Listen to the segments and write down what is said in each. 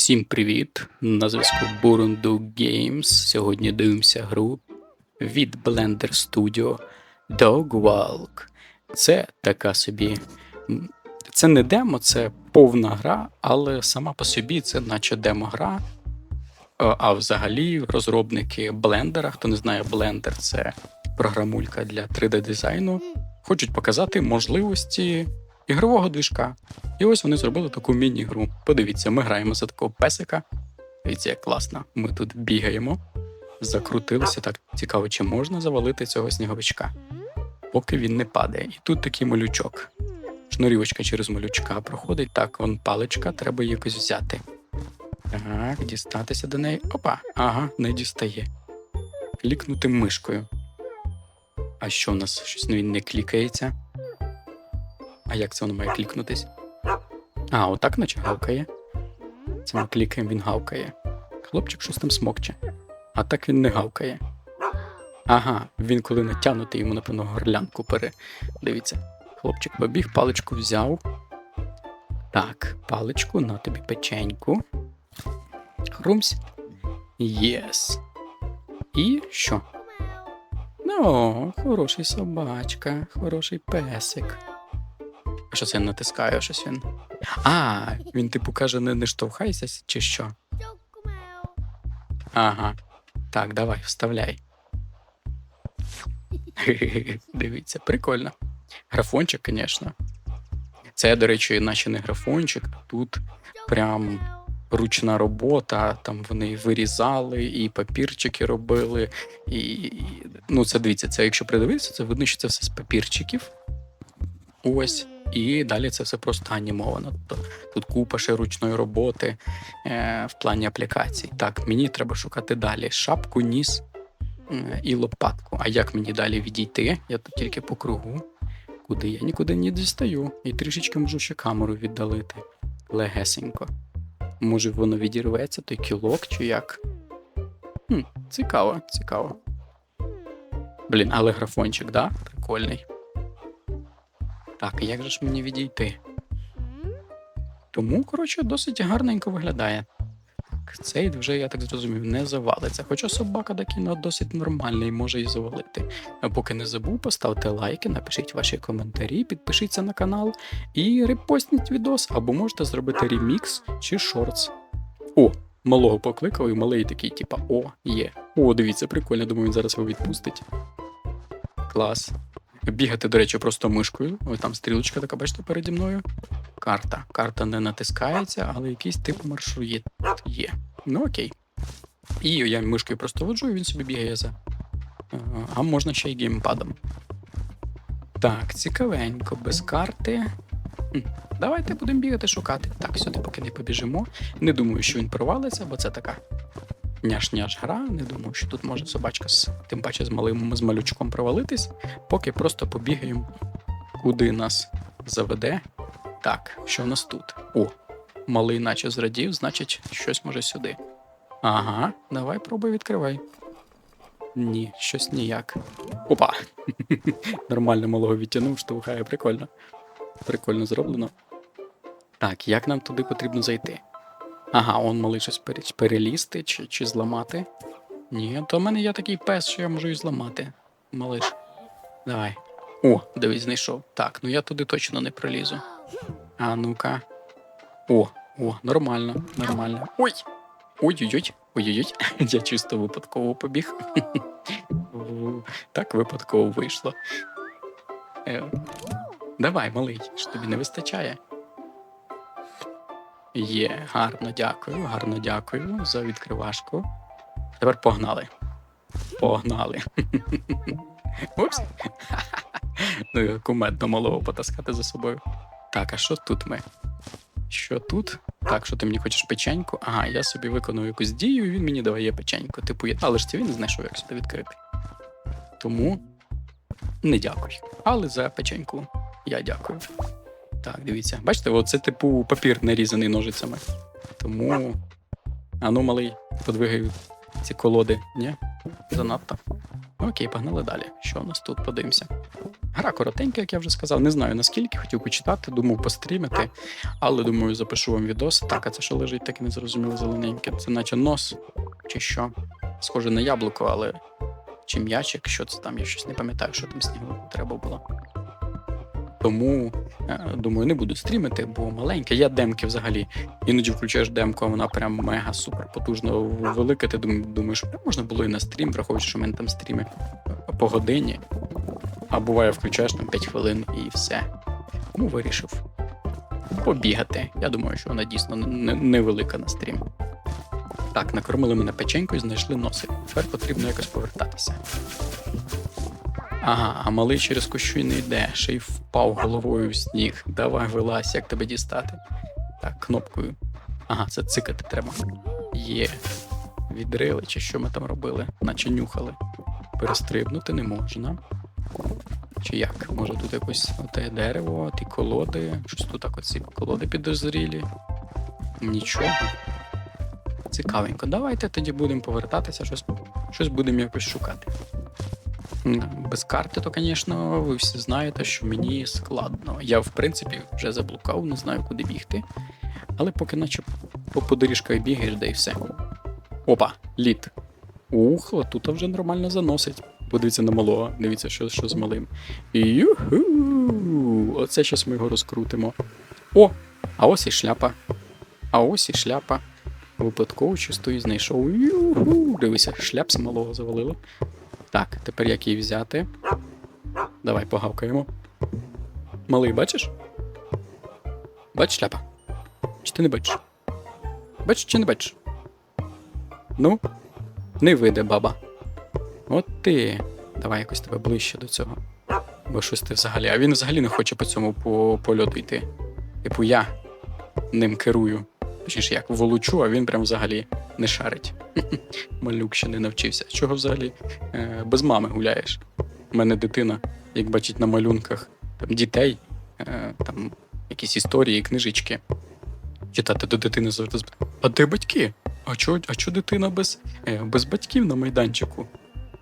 Всім привіт! На зв'язку Burundu Games. Сьогодні дивимося гру від Blender Studio Dog Walk. Це така собі. Це не демо, це повна гра, але сама по собі це наче демо-гра. Е, А взагалі розробники Blender, хто не знає, Blender це програмулька для 3D дизайну, хочуть показати можливості ігрового движка. І ось вони зробили таку міні-гру. Подивіться, ми граємо за такого песика. Дивіться, як класно. Ми тут бігаємо, закрутилися. Так цікаво, чи можна завалити цього сніговичка, поки він не падає. І тут такий малючок. Шнурівочка через малючка проходить. Так, вон паличка, треба її якось взяти. Так, дістатися до неї. Опа, ага, не дістає. Клікнути мишкою. А що в нас? Щось він не клікається. А як це воно має клікнутись? А, отак наче гавкає. Це ми клікаємо, він гавкає. Хлопчик щось там смокче. А так він не гавкає. Ага, він коли натягнутий, йому, напевно, горлянку пере. Дивіться. Хлопчик побіг, паличку взяв. Так, паличку, на тобі печеньку. Хрумсь. Єс. І що? Ну, хороший собачка, хороший песик. А що це я натискаю, щось він. А, він типу каже, не, не штовхайся, чи що? Ага. Так, давай, вставляй. Дивіться, прикольно. Графончик, звісно. Це, до речі, наче не графончик, тут прям ручна робота, там вони вирізали, і папірчики робили. І- ну, це дивіться, це якщо придивитися, це видно, що це все з папірчиків. Ось. І далі це все просто анімовано. Тобто тут купа ще ручної роботи е, в плані аплікацій. Так, мені треба шукати далі шапку, ніс е, і лопатку. А як мені далі відійти? Я тут тільки по кругу. Куди я нікуди не дістаю. І трішечки можу ще камеру віддалити. Легесенько. Може воно відірветься, той кілок чи як? Хм, цікаво, цікаво. Блін, але графончик, да? Прикольний. Так, як же ж мені відійти? Тому, коротше, досить гарненько виглядає. Так, цей вже, я так зрозумів, не завалиться. Хоча собака такий досить нормальний, може і завалити. А поки не забув, поставте лайки, напишіть ваші коментарі, підпишіться на канал і репостніть відос, або можете зробити ремікс чи шортс. О, малого покликав, і малий такий, типа, о, є. О, дивіться, прикольно, думаю, він зараз його відпустить. Клас. Бігати, до речі, просто мишкою. Ось там стрілочка така, бачите, переді мною. Карта. Карта не натискається, але якийсь тип маршрут є. Ну окей. І я мишкою просто воджу, і він собі бігає за. Е, А можна ще й геймпадом. Так, цікавенько, без карти. Давайте будемо бігати шукати. Так, сюди поки не побіжимо. Не думаю, що він провалиться, бо це така няш-няш гра. Не думаю, що тут може собачка з тим паче з малим з малючком провалитись. Поки просто побігаємо, куди нас заведе. Так, що в нас тут? О, малий наче зрадів, значить, щось може сюди. Ага, давай пробуй відкривай. Ні, щось ніяк. Опа! Нормально малого відтягнув, штовхає, прикольно. Прикольно зроблено. Так, як нам туди потрібно зайти? Ага, он малий щось перелізти чи, чи зламати. Ні, то в мене є такий пес, що я можу і зламати. Малиш. Давай. О, дивись, знайшов. Так, ну я туди точно не пролізу. А ну-ка. О, о, нормально, нормально. Ой! Ой-ой-ой, ой-ой-ой. Я чисто випадково побіг. Так випадково вийшло. Е, Давай, малий, що тобі не вистачає. Є, гарно дякую, гарно дякую за відкривашку. Тепер погнали. Погнали. Упс. Ну, кумедно малого потаскати за собою. Так, а що тут ми? Що тут? Так, що ти мені хочеш печеньку? Ага, я собі виконую якусь дію, і він мені дає печеньку. Типу, я... але ж це він не знайшов, як сюди відкрити. Тому не дякую. Але за печеньку я дякую. Так, дивіться. Бачите, оце типу папір нарізаний ножицями. Тому. А ну, малий, подвигаю ці колоди, ні? Занадто. Окей, погнали далі. Що у нас тут? Подивимося. Гра коротенька, як я вже сказав. Не знаю наскільки, хотів почитати, думав пострімити, але думаю, запишу вам відос. Так, а це що лежить таке незрозуміло зелененьке. Це наче нос чи що. Схоже на яблуко, але чи м'ячик, що це там, я щось не пам'ятаю, що там снігу треба було. Тому е, думаю, не буду стрімити, бо маленьке. Я демки взагалі. Іноді включаєш демку, а вона прям мега супер потужно велика. Ти думаєш, можна було і на стрім, враховуючи, що в мене там стріми по годині. А буває, включаєш там 5 хвилин і все. Тому вирішив побігати. Я думаю, що вона дійсно не- невелика на стрім. Так, накормили мене печенькою, знайшли носик. Тепер потрібно якось повертатися. Ага, а малий через кущу не йде, ще й впав головою в сніг. Давай вилазь, як тебе дістати. Так, кнопкою. Ага, це цикати треба. Є. Відрили, чи що ми там робили, наче нюхали. Перестрибнути не можна. Чи як? Може тут якось оте дерево, ті колоди, щось тут так оці колоди підозрілі. Нічого. Цікавенько. Давайте тоді будемо повертатися, щось, щось будемо якось шукати. Без карти, то, звісно, ви всі знаєте, що мені складно. Я, в принципі, вже заблукав, не знаю, куди бігти. Але поки наче по, по доріжках бігаєш, да і все. Опа, лід. Ух, тут вже нормально заносить. Подивіться на малого, дивіться, що, що з малим. Юху! Оце щас ми його розкрутимо. О! А ось і шляпа. А ось і шляпа. Випадково чисто і знайшов. Юху! Дивися, шляпс малого завалило. Так, тепер як її взяти? Давай погавкаємо. Малий, бачиш? Бачиш шляпа? Чи ти не бачиш? Бачиш чи не бачиш? Ну, не вийде, баба. От ти. Давай якось тебе ближче до цього. Бо щось ти взагалі. А він взагалі не хоче по цьому по польоту йти. Типу я ним керую. Точніше, як волочу, а він прям взагалі не шарить. Малюк ще не навчився. Чого взагалі е, без мами гуляєш? У мене дитина, як бачить на малюнках там, дітей, е, там якісь історії, книжечки. Читати до дитини завжди з А де батьки? А чо, а чо дитина без, е, без батьків на майданчику?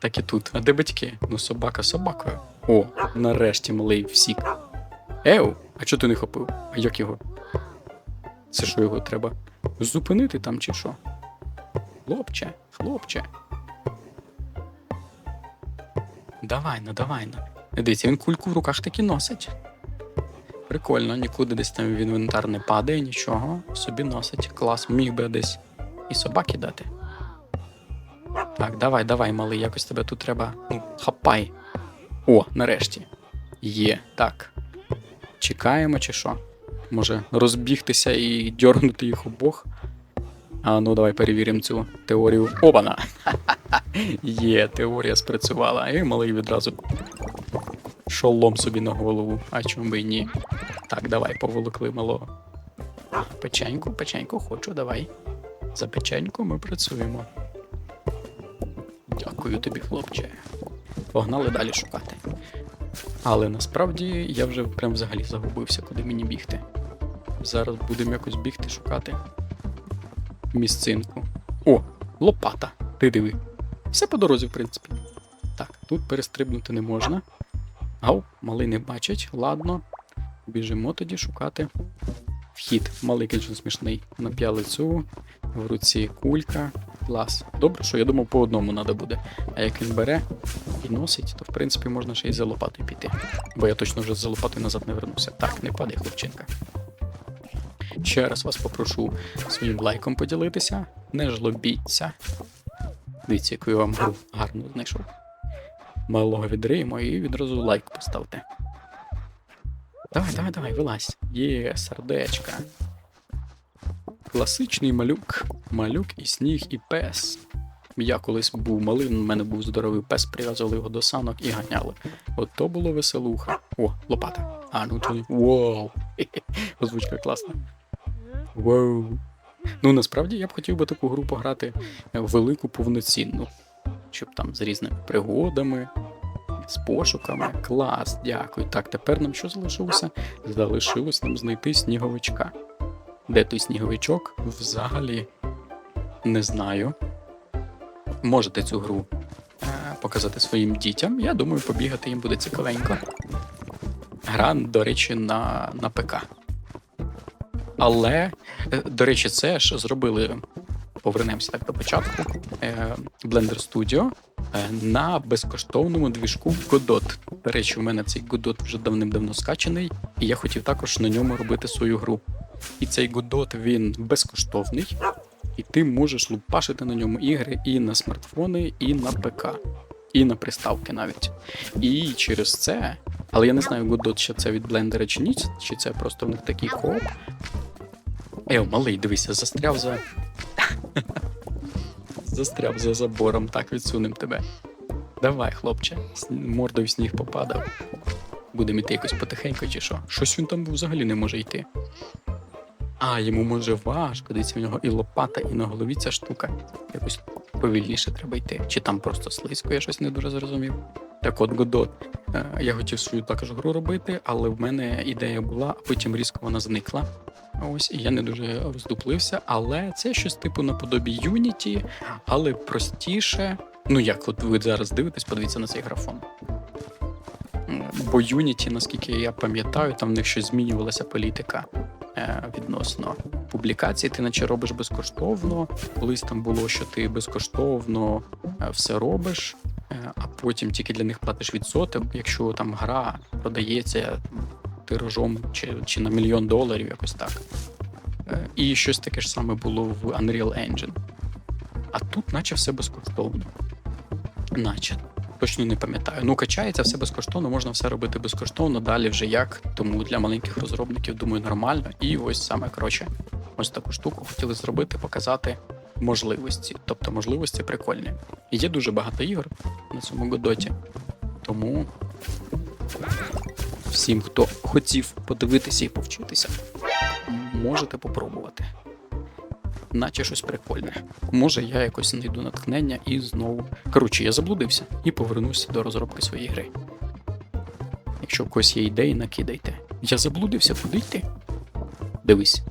Так і тут. А де батьки? Ну, собака собакою. О, нарешті малий всік. Еу, а чого ти не хопив? А як його? Це що його треба? Зупинити там чи що? Хлопче, хлопче. Давай, ну давай, ну. Дивіться, він кульку в руках таки носить. Прикольно, нікуди десь там в інвентар не падає, нічого. Собі носить. Клас, міг би десь і собаки дати. Так, давай, давай, малий, якось тебе тут треба. Ну, хапай. О, нарешті. Є. Так. Чекаємо чи що? Може розбігтися і дьорнути їх обох. А ну давай перевіримо цю теорію. Опана! Є, теорія спрацювала. І малий відразу шолом собі на голову. А чому би й ні? Так, давай, поволокли малого. Печеньку, печеньку хочу, давай. За печеньку ми працюємо. Дякую тобі, хлопче. Погнали далі шукати. Але насправді я вже прям взагалі загубився, куди мені бігти. Зараз будемо якось бігти шукати місцинку. О, лопата. Ти диви. Все по дорозі, в принципі. Так, тут перестрибнути не можна. Гау, малий не бачить. Ладно. Біжимо тоді шукати. Вхід. Малий, звісно, смішний. На п'ялицю, в руці кулька. Клас. Добре, що я думав, по одному треба буде. А як він бере і носить, то в принципі можна ще й за лопатою піти. Бо я точно вже за лопатою назад не вернуся. Так, не падай, хлопчинка. Ще раз вас попрошу своїм лайком поділитися. Не жлобіться. Дивіться, яку я вам гру гарно знайшов. Малого відриємо і відразу лайк поставте. Давай, давай, давай, вилазь. Є, сердечка. Класичний малюк. Малюк і сніг, і пес. Я колись був малий, у мене був здоровий пес, прив'язували його до санок і ганяли. От то було веселуха. О, лопата. А, ну то. Вау! Озвучка класна. Вау. Ну насправді я б хотів би таку гру пограти е, велику повноцінну, щоб там з різними пригодами, з пошуками. Клас, дякую. Так, тепер нам що залишилося? Залишилось нам знайти сніговичка. Де той сніговичок? Взагалі не знаю. Можете цю гру е, показати своїм дітям. Я думаю, побігати їм буде цікавенько. Гра, до речі, на, на ПК. Але, е, до речі, це ж зробили. Повернемося так до початку. е, Blender Studio е, на безкоштовному двіжку Godot. До речі, у мене цей Godot вже давним-давно скачаний, і я хотів також на ньому робити свою гру. І цей Godot він безкоштовний, і ти можеш лупашити на ньому ігри і на смартфони, і на ПК, і на приставки навіть. І через це. Але я не знаю, Godot ще це від блендера чи ні, чи це просто в них такий кооп. Ео, малий, дивися, застряв за. застряв за забором, так відсунем тебе. Давай, хлопче, мордою в сніг попадав. Будемо йти якось потихеньку чи що? Щось він там взагалі не може йти. А, йому може важко, дивіться, в нього і лопата, і на голові ця штука. Якось повільніше треба йти. Чи там просто слизько, я щось не дуже зрозумів. Так от Godot. Е, Я хотів свою також гру робити, але в мене ідея була, а потім різко вона зникла. Ось, і я не дуже роздуплився, але це щось типу наподобі Unity, але простіше. Ну як, от ви зараз дивитесь, подивіться на цей графон. Бо Unity, наскільки я пам'ятаю, там в них щось змінювалася політика е, відносно публікацій. Ти наче робиш безкоштовно. Колись там було, що ти безкоштовно е, все робиш, а потім тільки для них платиш відсоток, якщо там гра продається тиражом чи, чи на мільйон доларів, якось так. Е, І щось таке ж саме було в Unreal Engine. А тут, наче все безкоштовно. Наче. Точно не пам'ятаю. Ну, качається все безкоштовно, можна все робити безкоштовно, далі вже як. Тому для маленьких розробників, думаю, нормально. І ось саме коротше, ось таку штуку хотіли зробити, показати можливості. Тобто можливості прикольні. Є дуже багато ігор на цьому Годоті. Тому всім, хто хотів подивитися і повчитися, можете попробувати. Наче щось прикольне. Може, я якось знайду натхнення і знову. Коротше, я заблудився і повернуся до розробки своєї гри. Якщо в когось є ідеї, накидайте. Я заблудився, куди йти? Дивись.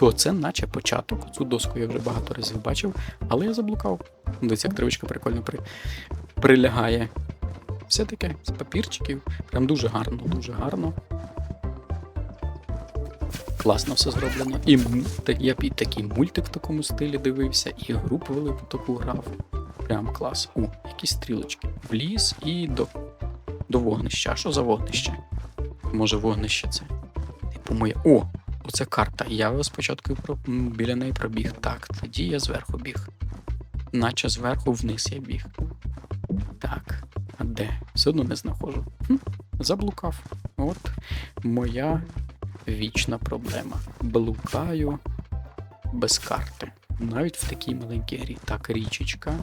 Бо це наче початок. Цю доску я вже багато разів бачив, але я заблукав. Дивись, як тривичка прикольно при... прилягає. Все таке з папірчиків. Прям дуже гарно, дуже гарно. Класно все зроблено. І я і такий мультик в такому стилі дивився, і групу велику таку грав. Прям клас. О, якісь стрілочки. В ліс і до, до вогнища. А що за вогнище? Може, вогнище це? Типу моє. О! Оце карта. Я спочатку біля неї пробіг. Так, тоді я зверху біг. Наче зверху вниз я біг. Так, а де? Все одно не знаходжу. Хм, заблукав. От моя вічна проблема. Блукаю без карти. Навіть в такій маленькій грі. Так, річечка.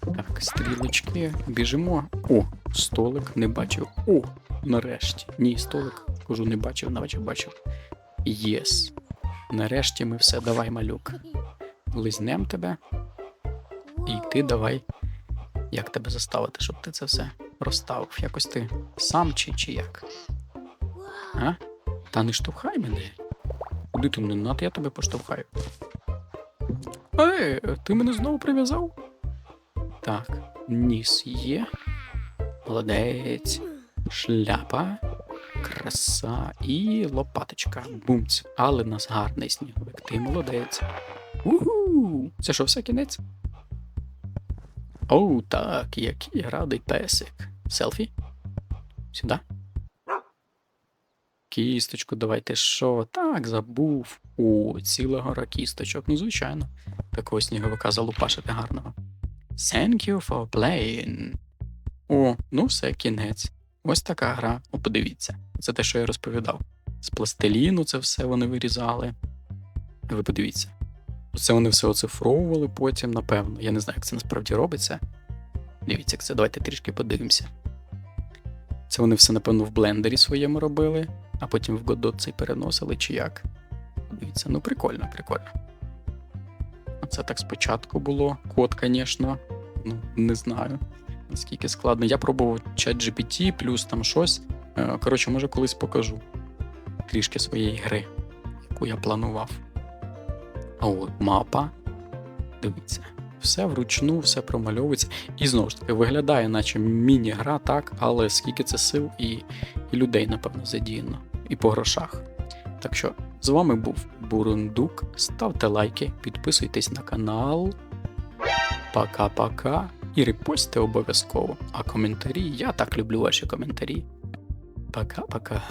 Так, стрілочки. Біжимо. О, столик не бачив. О, нарешті. Ні, столик. Кажу, не бачив, наче бачив. Єс. Нарешті ми все. Давай, малюк. Лизнем тебе. І ти давай. Як тебе заставити, щоб ти це все розставив? Якось ти сам чи, чи як? А? Та не штовхай мене. Куди ти мене над, я тебе поштовхаю. Ей, ти мене знову прив'язав? Так, ніс є. Молодець. Шляпа. Краса і лопаточка. Бумць. Але в нас гарний сніговик. Ти молодець. Уху! Це що, все кінець? Оу, так, який радий песик. Селфі? Сюди? Кісточку, давайте що? Так, забув. О, ціла гора кісточок. Ну, звичайно. Такого сніговика залупашити гарного. Thank you for playing. О, ну все, кінець. Ось така гра. Подивіться. Це те, що я розповідав. З пластиліну це все вони вирізали. Ви подивіться. Це вони все оцифровували потім, напевно. Я не знаю, як це насправді робиться. Дивіться, як це. Давайте трішки подивимося. Це вони все, напевно, в блендері своєму робили, а потім в Godot цей переносили, чи як. Дивіться, ну прикольно, прикольно. Це так спочатку було. Код, звісно. Ну, не знаю, наскільки складно. Я пробував ChatGPT, плюс там щось. Е, Коротше, може, колись покажу трішки своєї гри, яку я планував. А от мапа. Дивіться. Все вручну, все промальовується. І знову ж таки виглядає, наче міні-гра, так, але скільки це сил і, і людей, напевно, задіяно, і по грошах. Так що з вами був Бурундук. Ставте лайки, підписуйтесь на канал. Пока-пока. І репостьте обов'язково. А коментарі, я так люблю ваші коментарі. Пока-пока.